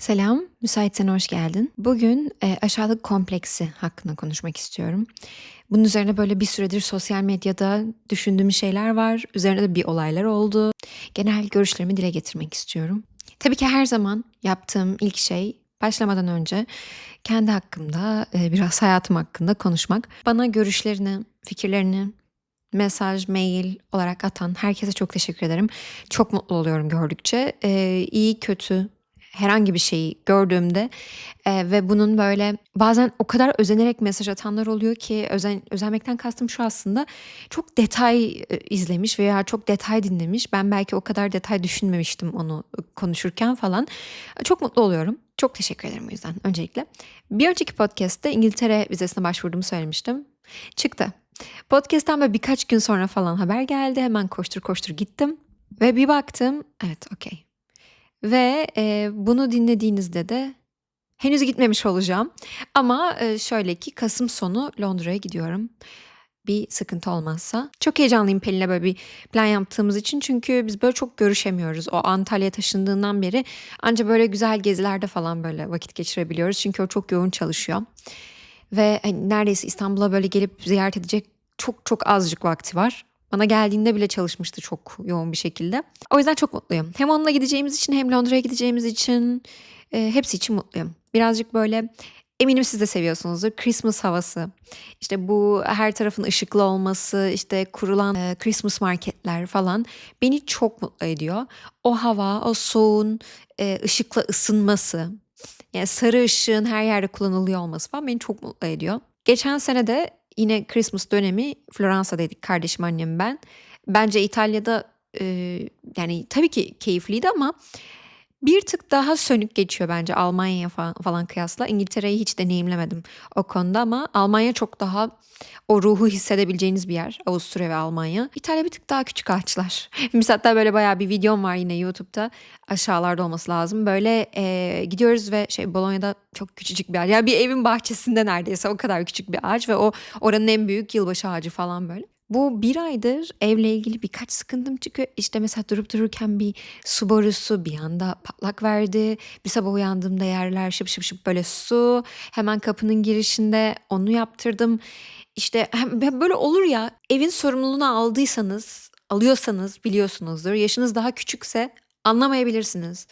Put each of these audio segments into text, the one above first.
Selam, müsaitsen hoş geldin. Bugün e, aşağılık kompleksi hakkında konuşmak istiyorum. Bunun üzerine böyle bir süredir sosyal medyada düşündüğüm şeyler var. Üzerine de bir olaylar oldu. Genel görüşlerimi dile getirmek istiyorum. Tabii ki her zaman yaptığım ilk şey başlamadan önce kendi hakkımda, e, biraz hayatım hakkında konuşmak. Bana görüşlerini, fikirlerini, mesaj, mail olarak atan herkese çok teşekkür ederim. Çok mutlu oluyorum gördükçe. E, iyi, kötü, herhangi bir şeyi gördüğümde e, ve bunun böyle bazen o kadar özenerek mesaj atanlar oluyor ki özen, özenmekten kastım şu aslında çok detay e, izlemiş veya çok detay dinlemiş. Ben belki o kadar detay düşünmemiştim onu konuşurken falan. Çok mutlu oluyorum. Çok teşekkür ederim o yüzden öncelikle. Bir önceki podcast'te İngiltere vizesine başvurduğumu söylemiştim. Çıktı. Podcast'tan böyle birkaç gün sonra falan haber geldi. Hemen koştur koştur gittim. Ve bir baktım. Evet okey ve, eee, bunu dinlediğinizde de henüz gitmemiş olacağım ama, eee, şöyle ki kasım sonu Londra'ya gidiyorum bir sıkıntı olmazsa. Çok heyecanlıyım Pelin'le böyle bir plan yaptığımız için çünkü biz böyle çok görüşemiyoruz. O Antalya'ya taşındığından beri anca böyle güzel gezilerde falan böyle vakit geçirebiliyoruz çünkü o çok yoğun çalışıyor ve, hani, neredeyse İstanbul'a böyle gelip ziyaret edecek çok çok azıcık vakti var. Bana geldiğinde bile çalışmıştı çok yoğun bir şekilde. O yüzden çok mutluyum. Hem onunla gideceğimiz için hem Londra'ya gideceğimiz için e, hepsi için mutluyum. Birazcık böyle eminim siz de seviyorsunuzdur. Christmas havası. İşte bu her tarafın ışıklı olması, işte kurulan e, Christmas marketler falan beni çok mutlu ediyor. O hava, o soğuğun e, ışıkla ısınması, yani sarı ışığın her yerde kullanılıyor olması falan beni çok mutlu ediyor. Geçen sene de Yine Christmas dönemi Floransa'daydık kardeşim annem ben. Bence İtalya'da e, yani tabii ki keyifliydi ama bir tık daha sönük geçiyor bence Almanya'ya falan, falan kıyasla. İngiltere'yi hiç deneyimlemedim o konuda ama Almanya çok daha o ruhu hissedebileceğiniz bir yer. Avusturya ve Almanya. İtalya bir tık daha küçük ağaçlar. Biz hatta böyle bayağı bir videom var yine YouTube'da. Aşağılarda olması lazım. Böyle e, gidiyoruz ve şey Bolonya'da çok küçücük bir ağaç. Yani bir evin bahçesinde neredeyse o kadar küçük bir ağaç ve o oranın en büyük yılbaşı ağacı falan böyle. Bu bir aydır evle ilgili birkaç sıkıntım çıkıyor. İşte mesela durup dururken bir su borusu bir anda patlak verdi. Bir sabah uyandığımda yerler şıp şıp şıp böyle su. Hemen kapının girişinde onu yaptırdım. İşte böyle olur ya evin sorumluluğunu aldıysanız, alıyorsanız biliyorsunuzdur. Yaşınız daha küçükse anlamayabilirsiniz.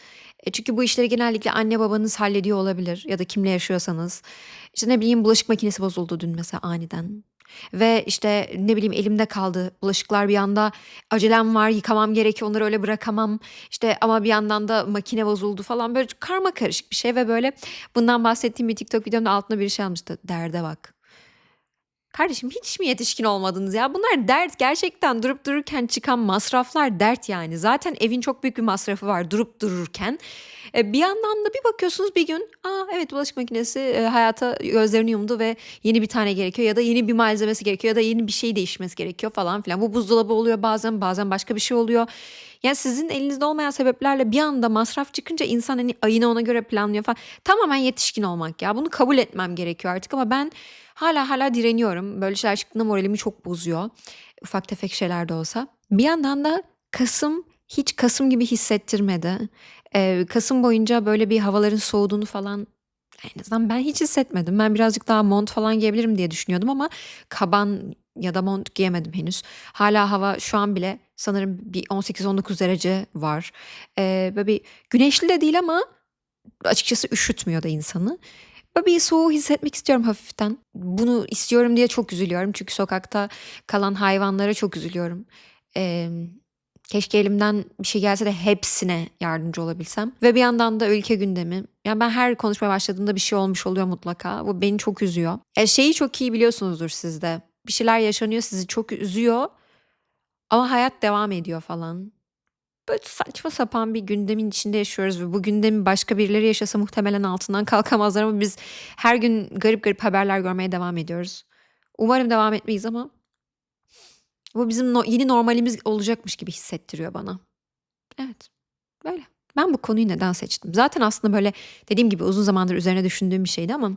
E çünkü bu işleri genellikle anne babanız hallediyor olabilir ya da kimle yaşıyorsanız. İşte ne bileyim bulaşık makinesi bozuldu dün mesela aniden. Ve işte ne bileyim elimde kaldı. Bulaşıklar bir anda acelem var yıkamam gerekiyor onları öyle bırakamam. İşte ama bir yandan da makine bozuldu falan. Böyle karma karışık bir şey ve böyle bundan bahsettiğim bir TikTok videomda altına bir şey almıştı. Derde bak. Kardeşim hiç mi yetişkin olmadınız ya? Bunlar dert gerçekten durup dururken çıkan masraflar dert yani. Zaten evin çok büyük bir masrafı var durup dururken. E, bir yandan da bir bakıyorsunuz bir gün aa evet bulaşık makinesi e, hayata gözlerini yumdu ve yeni bir tane gerekiyor ya da yeni bir malzemesi gerekiyor ya da yeni bir şey değişmesi gerekiyor falan filan. Bu buzdolabı oluyor bazen bazen başka bir şey oluyor. Yani sizin elinizde olmayan sebeplerle bir anda masraf çıkınca insan hani ayını ona göre planlıyor falan. Tamamen yetişkin olmak ya. Bunu kabul etmem gerekiyor artık ama ben hala hala direniyorum. Böyle şeyler çıktığında moralimi çok bozuyor. Ufak tefek şeyler de olsa. Bir yandan da Kasım hiç Kasım gibi hissettirmedi. Ee, Kasım boyunca böyle bir havaların soğuduğunu falan en azından ben hiç hissetmedim. Ben birazcık daha mont falan giyebilirim diye düşünüyordum ama kaban ya da mont giyemedim henüz. Hala hava şu an bile sanırım bir 18-19 derece var. Ee, böyle bir güneşli de değil ama açıkçası üşütmüyor da insanı. Böyle bir soğuğu hissetmek istiyorum hafiften. Bunu istiyorum diye çok üzülüyorum. Çünkü sokakta kalan hayvanlara çok üzülüyorum. Ee, keşke elimden bir şey gelse de hepsine yardımcı olabilsem. Ve bir yandan da ülke gündemi. Yani ben her konuşmaya başladığımda bir şey olmuş oluyor mutlaka. Bu beni çok üzüyor. E, şeyi çok iyi biliyorsunuzdur sizde. Bir şeyler yaşanıyor sizi çok üzüyor. Ama hayat devam ediyor falan. Böyle saçma sapan bir gündemin içinde yaşıyoruz ve bu gündemi başka birileri yaşasa muhtemelen altından kalkamazlar ama biz her gün garip garip haberler görmeye devam ediyoruz. Umarım devam etmeyiz ama bu bizim no yeni normalimiz olacakmış gibi hissettiriyor bana. Evet, böyle. Ben bu konuyu neden seçtim? Zaten aslında böyle dediğim gibi uzun zamandır üzerine düşündüğüm bir şeydi ama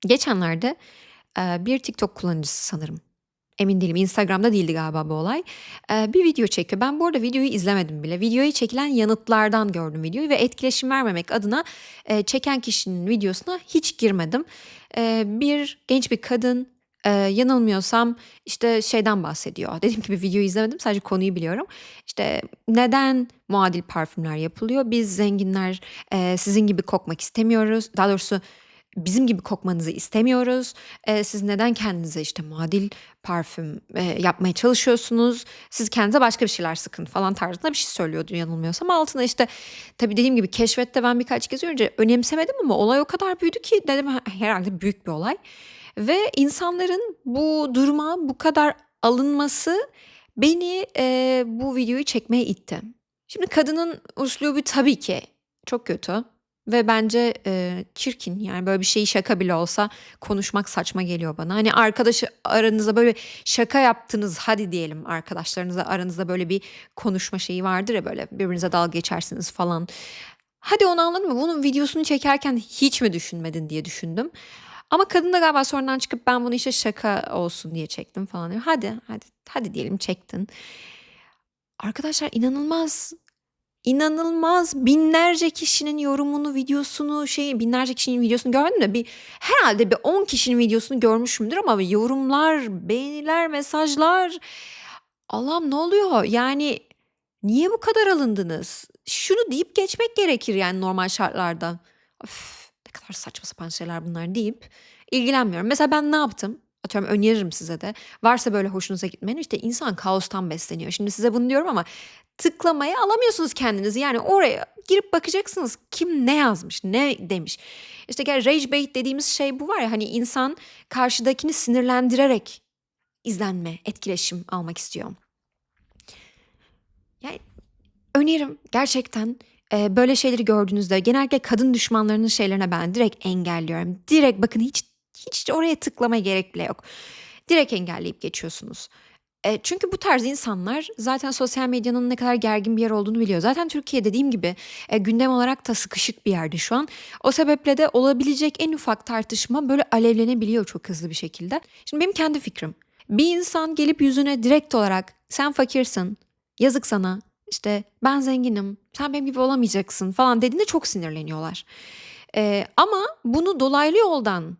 geçenlerde, bir TikTok kullanıcısı sanırım Emin değilim. Instagram'da değildi galiba bu olay. Eee, bir video çekiyor. Ben bu arada videoyu izlemedim bile. Videoya çekilen yanıtlardan gördüm videoyu ve etkileşim vermemek adına, eee, çeken kişinin videosuna hiç girmedim. Eee, bir genç bir kadın, eee, yanılmıyorsam, işte, şeyden bahsediyor. Dediğim gibi videoyu izlemedim, sadece konuyu biliyorum. İşte, neden muadil parfümler yapılıyor? Biz zenginler, eee, sizin gibi kokmak istemiyoruz. Daha doğrusu bizim gibi kokmanızı istemiyoruz. Eee, siz neden kendinize, işte, muadil parfüm, eee, yapmaya çalışıyorsunuz? Siz kendinize başka bir şeyler sıkın falan tarzında bir şey söylüyordu yanılmıyorsam. Altına, işte, tabii dediğim gibi keşfette ben birkaç kez görünce önemsemedim ama olay o kadar büyüdü ki dedim he herhâlde büyük bir olay ve insanların bu duruma bu kadar alınması beni, eee, bu videoyu çekmeye itti. Şimdi kadının üslubu tabii ki çok kötü ve bence, eee, çirkin. Yani, böyle bir şeyi şaka bile olsa konuşmak saçma geliyor bana. Hani, arkadaşı aranızda böyle şaka yaptınız, hadi diyelim arkadaşlarınızla aranızda böyle bir konuşma şeyi vardır ya, böyle birbirinize dalga geçersiniz falan. Hadi onu anladım da bunun videosunu çekerken hiç mi düşünmedin diye düşündüm. Ama kadın da galiba sonradan çıkıp ben bunu, işte, şaka olsun diye çektim falan diyor. Hadi, hadi, hadi diyelim çektin. Arkadaşlar inanılmaz, inanılmaz binlerce kişinin yorumunu, videosunu, şeyi binlerce kişinin videosunu görmedim de bir herhâlde bir 10 kişinin videosunu görmüşümdür ama yorumlar, beğeniler, mesajlar. Allah'ım ne oluyor? Yani, niye bu kadar alındınız? Şunu deyip geçmek gerekir yani normal şartlarda. Öf, ne kadar saçma sapan şeyler bunlar deyip ilgilenmiyorum. Mesela ben ne yaptım? Atıyorum öneririm size de. Varsa böyle hoşunuza gitmeyen, işte, insan kaostan besleniyor. Şimdi size bunu diyorum ama tıklamaya alamıyorsunuz kendinizi. Yani oraya girip bakacaksınız kim ne yazmış, ne demiş. İşte, gel rage bait dediğimiz şey bu var ya, hani, insan karşıdakini sinirlendirerek izlenme, etkileşim almak istiyor. Yani, önerim gerçekten, eee, böyle şeyleri gördüğünüzde genellikle kadın düşmanlarının şeylerine ben direkt engelliyorum. Direkt bakın hiç hiç oraya tıklamaya gerek bile yok. Direkt engelleyip geçiyorsunuz. Eee, çünkü bu tarz insanlar zaten sosyal medyanın ne kadar gergin bir yer olduğunu biliyor. Zaten Türkiye dediğim gibi, eee, gündem olarak da sıkışık bir yerde şu an. O sebeple de olabilecek en ufak tartışma böyle alevlenebiliyor çok hızlı bir şekilde. Şimdi benim kendi fikrim. Bir insan gelip yüzüne direkt olarak "Sen fakirsin, yazık sana, işte, ben zenginim, sen benim gibi olamayacaksın." falan dediğinde çok sinirleniyorlar. Eee, ama bunu dolaylı yoldan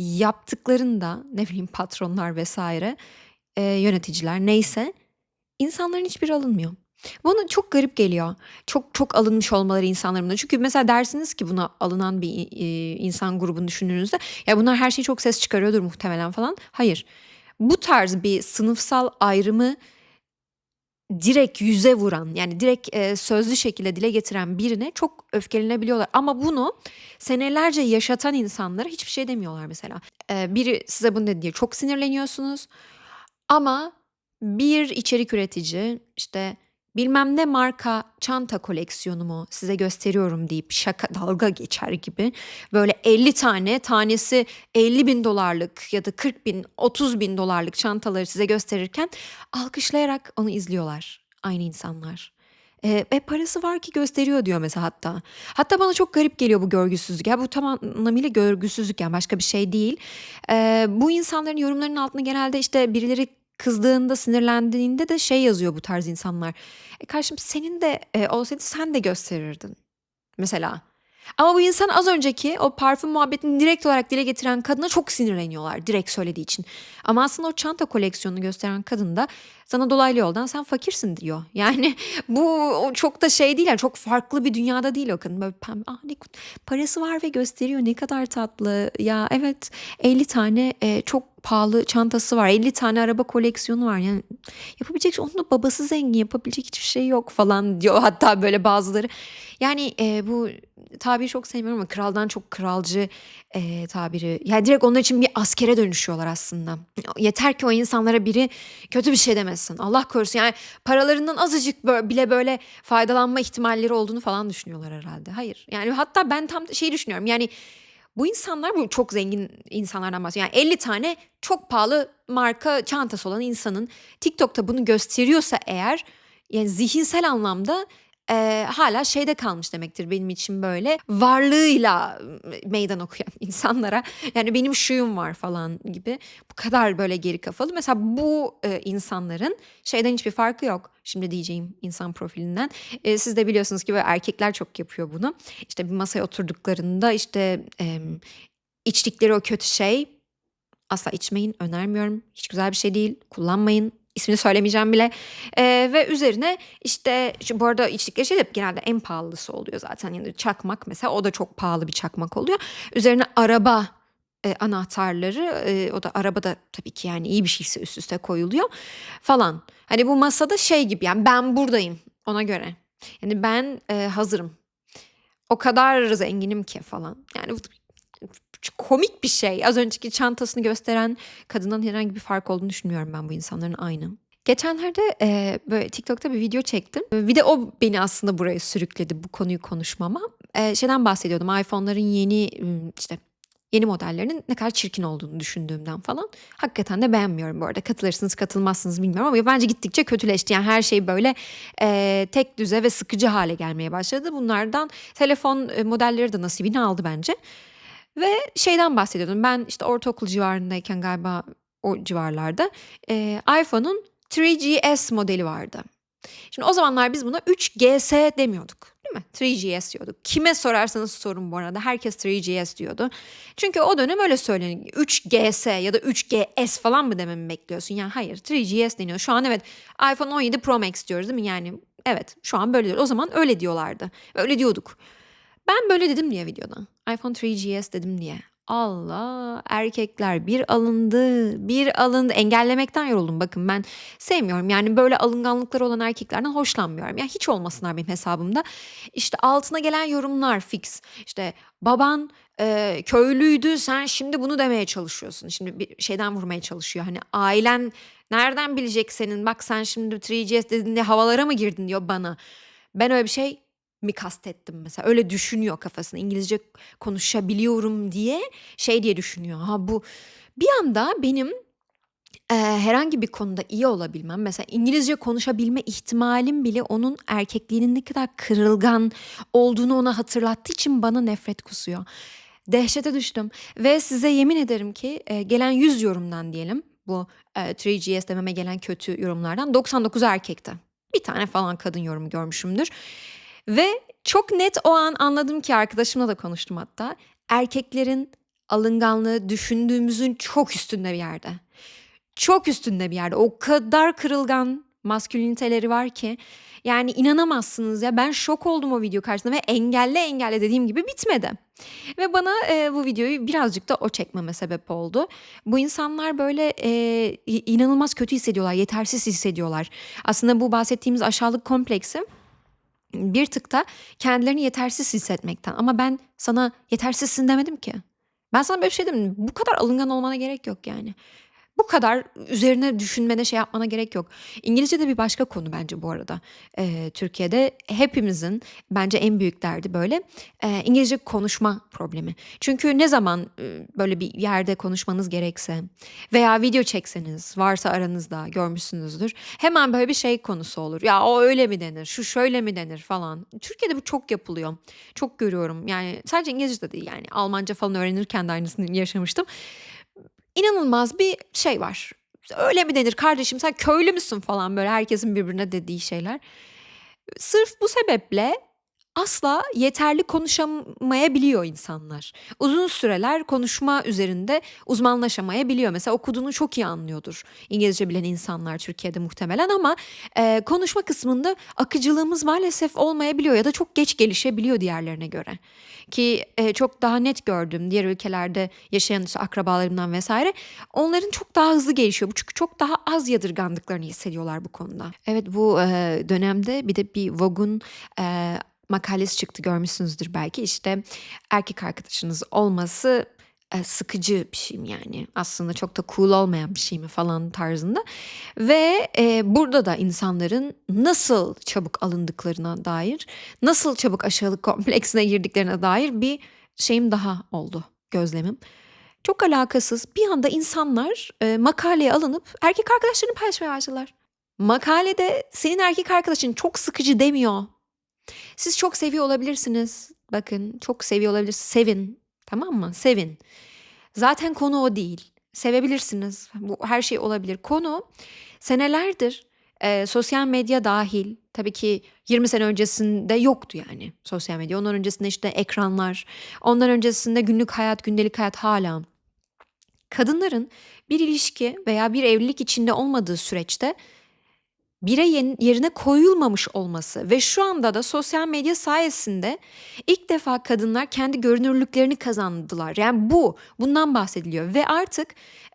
yaptıklarında, ne bileyim patronlar vs. eee, yöneticiler neyse insanların hiçbiri alınmıyor. Bana çok garip geliyor. Çok çok alınmış olmaları insanların. Çünkü mesela dersiniz ki buna alınan bir, iii, insan grubunu düşündüğünüzde ya bunlar her şeye çok ses çıkarıyordur muhtemelen falan. Hayır. Bu tarz bir sınıfsal ayrımı direkt yüze vuran, yani direkt, eee, sözlü şekilde dile getiren birine çok öfkelenebiliyorlar ama bunu senelerce yaşatan insanlara hiçbir şey demiyorlar mesela. Eee, biri size bunu dedi diye çok sinirleniyorsunuz ama bir içerik üretici, işte, bilmem ne marka çanta koleksiyonumu size gösteriyorum deyip şaka dalga geçer gibi böyle 50 tane, tanesi $50.000'lık ya da $40.000, $30.000'lık çantaları size gösterirken alkışlayarak onu izliyorlar aynı insanlar. Eee, "E, parası var ki gösteriyor." diyor mesela hatta. Hatta bana çok garip geliyor bu görgüsüzlük. Ya bu tam anlamıyla görgüsüzlük yani başka bir şey değil. Eee, bu insanların yorumlarının altına genelde, işte, birileri kızdığında, sinirlendiğinde de şey yazıyor bu tarz insanlar. "E, kardeşim senin de, eee, olsaydı sen de gösterirdin." mesela. Ama bu insan az önceki o parfüm muhabbetini direkt olarak dile getiren kadına çok sinirleniyorlar direkt söylediği için. Ama aslında o çanta koleksiyonunu gösteren kadın da sana dolaylı yoldan "Sen fakirsin." diyor. Yani bu çok da şey değil yani çok farklı bir dünyada değil o kadın. Böyle pembe, "Ah, ne parası var ve gösteriyor, ne kadar tatlı. Ya evet 50 tane, eee, çok pahalı çantası var, 50 tane araba koleksiyonu var. Yani yapabilecek şey onun babası zengin, yapabilecek hiçbir şey yok." falan diyor hatta böyle bazıları. Yani, eee, bu tabiri çok sevmiyorum ama kraldan çok kralcı, eee, tabiri yani direkt onlar için bir askere dönüşüyorlar aslında. Yeter ki o insanlara biri kötü bir şey demesin. Allah korusun yani paralarından azıcık bile böyle faydalanma ihtimalleri olduğunu falan düşünüyorlar herhâlde. Hayır. Yani hatta ben tam şeyi düşünüyorum yani bu insanlar bu çok zengin insanlardan bahsediyorum. Yani 50 tane çok pahalı marka çantası olan insanın TikTok'ta bunu gösteriyorsa eğer yani zihinsel anlamda eee, hâlâ şeyde kalmış demektir benim için böyle varlığıyla meydan okuyan insanlara. Yani benim şuyum var falan gibi. Bu kadar böyle geri kafalı. Mesela bu, eee, insanların şeyden hiçbir farkı yok. Şimdi diyeceğim insan profilinden. Eee, siz de biliyorsunuz ki böyle erkekler çok yapıyor bunu. İşte bir masaya oturduklarında işte, emm, içtikleri o kötü şey asla içmeyin, önermiyorum. Hiç güzel bir şey değil. Kullanmayın. İsmini söylemeyeceğim bile. Eee, ve üzerine işte şu bu arada içtikleri şey de genelde en pahalısı oluyor zaten. Yani çakmak mesela o da çok pahalı bir çakmak oluyor. Üzerine araba, eee, anahtarları, eee, o da araba da tabii ki yani iyi bir şeyse üst üste koyuluyor falan. Hani bu masada şey gibi yani ben buradayım ona göre. Yani ben, eee, hazırım. O kadar zenginim ki falan. Yani komik bir şey. Az önceki çantasını gösteren kadından herhangi bir fark olduğunu düşünmüyorum ben bu insanların aynı. Geçenlerde, eee, böyle TikTok'ta bir video çektim. Bir de o beni aslında buraya sürükledi bu konuyu konuşmama. Eee, şeyden bahsediyordum iPhone'ların yeni, işte yeni modellerinin ne kadar çirkin olduğunu düşündüğümden falan. Hakikaten de beğenmiyorum bu arada. Katılırsınız katılmazsınız bilmiyorum ama bence gittikçe kötüleşti. Yani her şey böyle, eee, tekdüze ve sıkıcı hâle gelmeye başladı. Bunlardan telefon, eee, modelleri de nasibini aldı bence. Ve şeyden bahsediyordum. Ben işte ortaokul civarındayken galiba o civarlarda, eee, iPhone'un 3GS modeli vardı. Şimdi o zamanlar biz buna 3GS demiyorduk, değil mi? 3GS diyorduk. Kime sorarsanız sorun bu arada herkes 3GS diyordu. Çünkü o dönem öyle söyleniyor. 3GS ya da 3GS falan mı dememi bekliyorsun? Yani hayır 3GS deniyor. Şu an evet iPhone 17 Pro Max diyoruz değil mi? Yani evet şu an böyle diyoruz. O zaman öyle diyorlardı. Öyle diyorduk. Ben böyle dedim diye videoda. iPhone 3GS dedim diye. Allah! Erkekler bir alındı, bir alındı. Engellemekten yoruldum. Bakın ben sevmiyorum. Yani böyle alınganlıkları olan erkeklerden hoşlanmıyorum. Yani hiç olmasınlar benim hesabımda. İşte altına gelen yorumlar fix. İşte baban, eee, köylüydü sen şimdi bunu demeye çalışıyorsun. Şimdi bir şeyden vurmaya çalışıyor. Hani ailen nereden bilecek senin? Bak sen şimdi 3GS dedin diye havalara mı girdin diyor bana. Ben öyle bir şey mi kastettim mesela? Öyle düşünüyor kafasında. İngilizce konuşabiliyorum diye şey diye düşünüyor. Ha bu bir anda benim, eee, herhangi bir konuda iyi olabilmem, mesela İngilizce konuşabilme ihtimalim bile onun erkekliğinin ne kadar kırılgan olduğunu ona hatırlattığı için bana nefret kusuyor. Dehşete düştüm ve size yemin ederim ki, eee, gelen 100 yorumdan diyelim, bu, eee, 3GS dememe gelen kötü yorumlardan 99'u erkekti. Bir tane falan kadın yorumu görmüşümdür. Ve çok net o an anladım ki arkadaşımla da konuştum hatta. Erkeklerin alınganlığı düşündüğümüzün çok üstünde bir yerde. Çok üstünde bir yerde. O kadar kırılgan masküliniteleri var ki yani inanamazsınız ya. Ben şok oldum o video karşısında ve engelle engelle dediğim gibi bitmedi. Ve bana, eee, bu videoyu birazcık da o çekmeme sebep oldu. Bu insanlar böyle, i inanılmaz kötü hissediyorlar, yetersiz hissediyorlar. Aslında bu bahsettiğimiz aşağılık kompleksi bir tık da kendilerini yetersiz hissetmekten. Ama ben sana yetersizsin demedim ki. Ben sana böyle bir şey demedim. Bu kadar alıngan olmana gerek yok yani. Bu kadar üzerine düşünmene, şey yapmana gerek yok. İngilizce de bir başka konu bence bu arada. Eee, Türkiye'de hepimizin bence en büyük derdi böyle, eee, İngilizce konuşma problemi. Çünkü ne zaman, ııı, böyle bir yerde konuşmanız gerekse veya video çekseniz varsa aranızda görmüşsünüzdür. Hemen böyle bir şey konusu olur. Ya o öyle mi denir, şu şöyle mi denir falan. Türkiye'de bu çok yapılıyor. Çok görüyorum. Yani sadece İngilizce de değil yani Almanca falan öğrenirken de aynısını yaşamıştım. İnanılmaz bir şey var. Öyle mi denir kardeşim sen köylü müsün falan böyle herkesin birbirine dediği şeyler. Sırf bu sebeple asla yeterli konuşamayabiliyor insanlar. Uzun süreler konuşma üzerinde uzmanlaşamayabiliyor. Mesela okuduğunu çok iyi anlıyordur İngilizce bilen insanlar Türkiye'de muhtemelen ama, eee, konuşma kısmında akıcılığımız maalesef olmayabiliyor ya da çok geç gelişebiliyor diğerlerine göre. Ki, eee, çok daha net gördüğüm diğer ülkelerde yaşayan işte akrabalarımdan vs. onların çok daha hızlı gelişiyor. Bu çünkü çok daha az yadırgandıklarını hissediyorlar bu konuda. Evet bu, eee, dönemde bir de bir Vogue'un, eee, makalesi çıktı görmüşsünüzdür belki. İşte erkek arkadaşınız olması, eee, sıkıcı bir şey mi yani? Aslında çok da cool olmayan bir şey mi falan tarzında ve, eee, burada da insanların nasıl çabuk alındıklarına dair, nasıl çabuk aşağılık kompleksine girdiklerine dair bir şeyim daha oldu, gözlemim. Çok alakasız bir anda insanlar, eee, makaleye alınıp erkek arkadaşlarını paylaşmaya başladılar. Makalede senin erkek arkadaşın çok sıkıcı demiyor. Siz çok seviyor olabilirsiniz. Bakın çok seviyor olabilirsiniz. Sevin. Tamam mı? Sevin. Zaten konu o değil. Sevebilirsiniz. Bu her şey olabilir. Konu senelerdir e, sosyal medya dahil tabii ki 20 sene öncesinde yoktu yani sosyal medya. Ondan öncesinde işte ekranlar, ondan öncesinde günlük hayat, gündelik hayat hala. Kadınların bir ilişki veya bir evlilik içinde olmadığı süreçte birey yerine koyulmamış olması ve şu anda da sosyal medya sayesinde ilk defa kadınlar kendi görünürlüklerini kazandılar. Yani bu, bundan bahsediliyor ve artık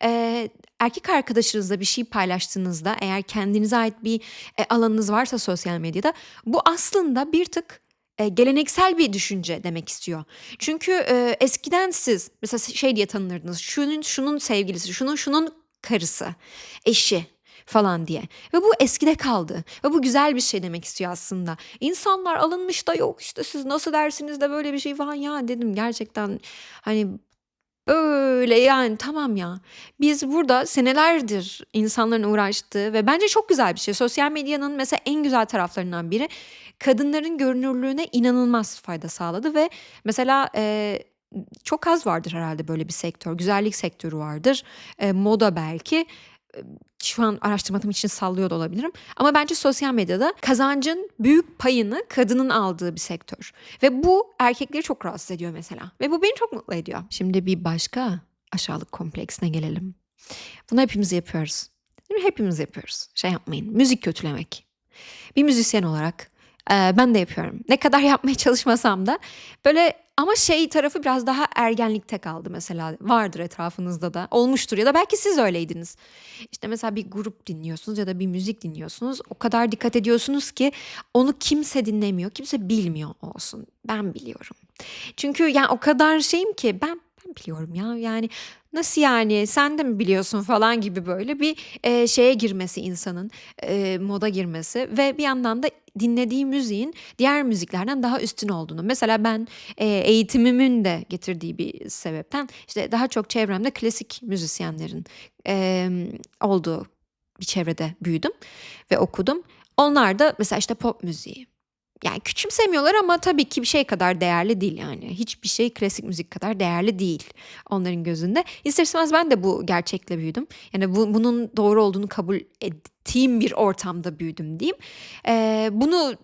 e, erkek arkadaşınızla bir şey paylaştığınızda eğer kendinize ait bir e, alanınız varsa sosyal medyada bu aslında bir tık e, geleneksel bir düşünce demek istiyor. Çünkü e, eskiden siz mesela şey diye tanınırdınız. Şunun şunun sevgilisi, şunun şunun karısı, eşi falan diye. Ve bu eskide kaldı. Ve bu güzel bir şey demek istiyor aslında. İnsanlar alınmış da yok işte siz nasıl dersiniz de böyle bir şey falan ya dedim gerçekten hani Öyle yani tamam ya. Biz burada senelerdir insanların uğraştığı ve bence çok güzel bir şey. Sosyal medyanın mesela en güzel taraflarından biri kadınların görünürlüğüne inanılmaz fayda sağladı ve mesela e, çok az vardır herhalde böyle bir sektör. Güzellik sektörü vardır. E, moda belki şu an araştırmadığım için sallıyor da olabilirim. Ama bence sosyal medyada kazancın büyük payını kadının aldığı bir sektör. Ve bu erkekleri çok rahatsız ediyor mesela. Ve bu beni çok mutlu ediyor. Şimdi bir başka aşağılık kompleksine gelelim. Bunu hepimiz yapıyoruz. Hepimiz yapıyoruz. Şey yapmayın. Müzik kötülemek. Bir müzisyen olarak ben de yapıyorum. Ne kadar yapmaya çalışmasam da böyle ama şey tarafı biraz daha ergenlikte kaldı mesela. Vardır etrafınızda da. Olmuştur ya da belki siz öyleydiniz. İşte mesela bir grup dinliyorsunuz ya da bir müzik dinliyorsunuz. O kadar dikkat ediyorsunuz ki onu kimse dinlemiyor, kimse bilmiyor olsun. Ben biliyorum. Çünkü yani o kadar şeyim ki ben ben biliyorum ya yani nasıl yani sen de mi biliyorsun falan gibi böyle bir e, şeye girmesi insanın e, moda girmesi ve bir yandan da dinlediği müziğin diğer müziklerden daha üstün olduğunu. Mesela ben e, eğitimimin de getirdiği bir sebepten işte daha çok çevremde klasik müzisyenlerin e, olduğu bir çevrede büyüdüm ve okudum. Onlar da mesela işte pop müziği, yani küçümsemiyorlar ama tabii ki bir şey kadar değerli değil yani. Hiçbir şey klasik müzik kadar değerli değil onların gözünde. İster istemez ben de bu gerçekle büyüdüm. Yani bu, bunun doğru olduğunu kabul ettiğim bir ortamda büyüdüm diyeyim. Ee, bunu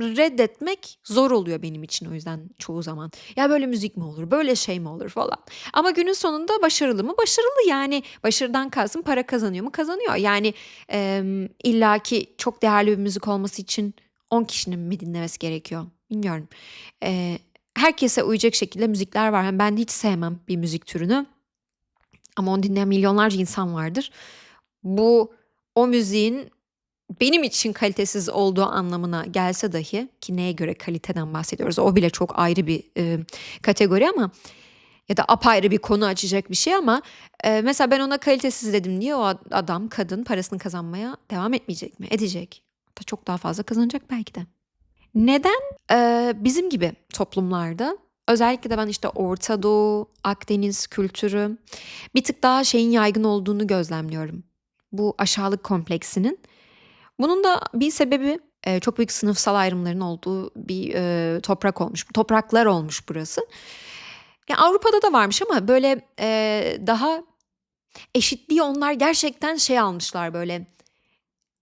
reddetmek zor oluyor benim için o yüzden çoğu zaman. Ya böyle müzik mi olur, böyle şey mi olur falan. Ama günün sonunda başarılı mı? Başarılı yani. Başarıdan kalsın para kazanıyor mu? Kazanıyor. Yani e, illaki çok değerli bir müzik olması için 10 kişinin mi dinlemesi gerekiyor? Bilmiyorum. Ee, herkese uyacak şekilde müzikler var. Yani ben hiç sevmem bir müzik türünü. Ama onu dinleyen milyonlarca insan vardır. Bu o müziğin benim için kalitesiz olduğu anlamına gelse dahi ki neye göre kaliteden bahsediyoruz o bile çok ayrı bir e, kategori ama ya da apayrı bir konu açacak bir şey ama e, mesela ben ona kalitesiz dedim diye o adam kadın parasını kazanmaya devam etmeyecek mi? Edecek çok daha fazla kazanacak belki de. Neden ee, bizim gibi toplumlarda özellikle de ben işte Orta Doğu, Akdeniz kültürü bir tık daha şeyin yaygın olduğunu gözlemliyorum. Bu aşağılık kompleksinin. Bunun da bir sebebi çok büyük sınıfsal ayrımların olduğu bir e, toprak olmuş. Topraklar olmuş burası. Yani Avrupa'da da varmış ama böyle e, daha eşitliği onlar gerçekten şey almışlar böyle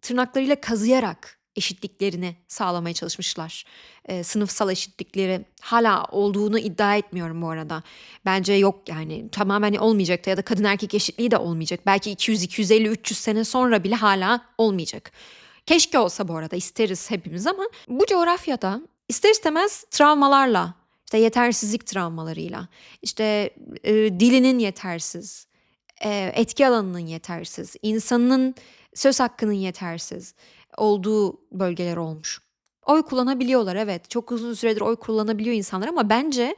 tırnaklarıyla kazıyarak eşitliklerini sağlamaya çalışmışlar. E, sınıfsal eşitlikleri hala olduğunu iddia etmiyorum bu arada. Bence yok yani tamamen olmayacak da ya da kadın erkek eşitliği de olmayacak. Belki 200, 250, 300 sene sonra bile hala olmayacak. Keşke olsa bu arada isteriz hepimiz ama bu coğrafyada ister istemez travmalarla, işte yetersizlik travmalarıyla, işte e, dilinin yetersiz, e, etki alanının yetersiz, insanın söz hakkının yetersiz olduğu bölgeler olmuş. Oy kullanabiliyorlar evet. Çok uzun süredir oy kullanabiliyor insanlar ama bence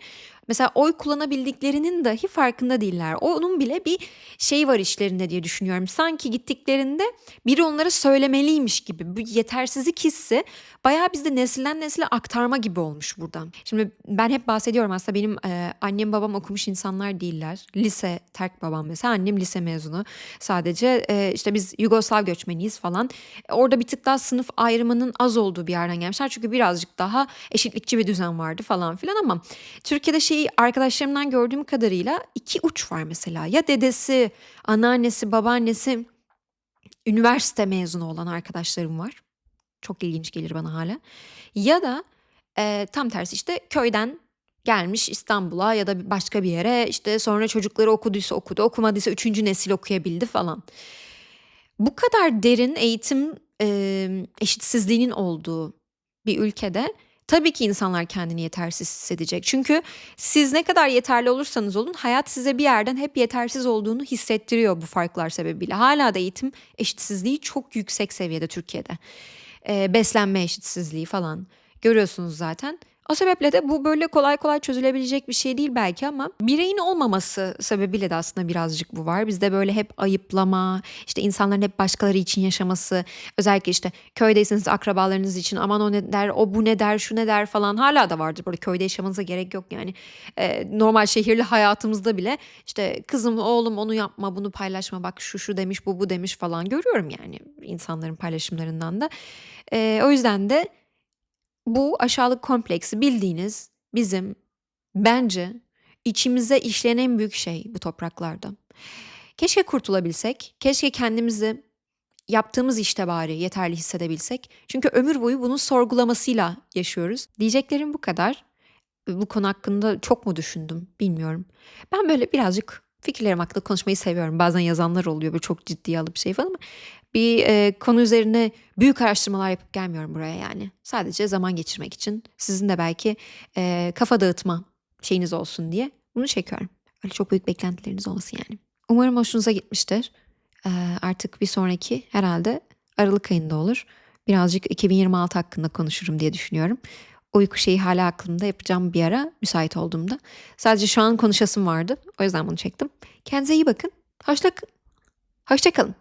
Mesela oy kullanabildiklerinin dahi farkında değiller. Onun bile bir şey var işlerinde diye düşünüyorum. Sanki gittiklerinde biri onlara söylemeliymiş gibi. Bu yetersizlik hissi bayağı bizde nesilden nesile aktarma gibi olmuş buradan. Şimdi ben hep bahsediyorum aslında benim e, annem babam okumuş insanlar değiller. Lise terk babam mesela annem lise mezunu. Sadece e, işte biz Yugoslav göçmeniyiz falan. Orada bir tık daha sınıf ayrımının az olduğu bir yerden gelmişler. Çünkü birazcık daha eşitlikçi bir düzen vardı falan filan ama Türkiye'de arkadaşlarımdan gördüğüm kadarıyla iki uç var mesela. Ya dedesi, anneannesi, babaannesi üniversite mezunu olan arkadaşlarım var. Çok ilginç gelir bana hala. Ya da e, tam tersi işte köyden gelmiş İstanbul'a ya da başka bir yere işte sonra çocukları okuduysa okudu, okumadıysa üçüncü nesil okuyabildi falan. Bu kadar derin eğitim e, eşitsizliğinin olduğu bir ülkede tabii ki insanlar kendini yetersiz hissedecek. Çünkü siz ne kadar yeterli olursanız olun hayat size bir yerden hep yetersiz olduğunu hissettiriyor bu farklar sebebiyle. Hala da eğitim eşitsizliği çok yüksek seviyede Türkiye'de. Ee, beslenme eşitsizliği falan görüyorsunuz zaten. O sebeple de bu böyle kolay kolay çözülebilecek bir şey değil belki ama bireyin olmaması sebebiyle de aslında birazcık bu var. Bizde böyle hep ayıplama, işte insanların hep başkaları için yaşaması, özellikle işte köydeyseniz akrabalarınız için aman o ne der, o bu ne der, şu ne der falan hala da vardır. Böyle köyde yaşamanıza gerek yok yani. Ee, normal şehirli hayatımızda bile işte kızım, oğlum onu yapma, bunu paylaşma, bak şu şu demiş, bu bu demiş falan görüyorum yani insanların paylaşımlarından da. Ee, o yüzden de bu aşağılık kompleksi bildiğiniz bizim bence içimize işleyen en büyük şey bu topraklarda. Keşke kurtulabilsek, keşke kendimizi yaptığımız işte bari yeterli hissedebilsek. Çünkü ömür boyu bunun sorgulamasıyla yaşıyoruz. Diyeceklerim bu kadar. Bu konu hakkında çok mu düşündüm bilmiyorum. Ben böyle birazcık fikirlerim hakkında konuşmayı seviyorum. Bazen yazanlar oluyor böyle çok ciddiye alıp şey falan ama bir e, konu üzerine büyük araştırmalar yapıp gelmiyorum buraya yani. Sadece zaman geçirmek için sizin de belki e, kafa dağıtma şeyiniz olsun diye bunu çekiyorum. Öyle çok büyük beklentileriniz olmasın yani. Umarım hoşunuza gitmiştir. E, artık bir sonraki herhalde Aralık ayında olur. Birazcık 2026 hakkında konuşurum diye düşünüyorum. Uyku şeyi hala aklımda yapacağım bir ara müsait olduğumda. Sadece şu an konuşasım vardı. O yüzden bunu çektim. Kendinize iyi bakın. Hoşça, hoşça kalın.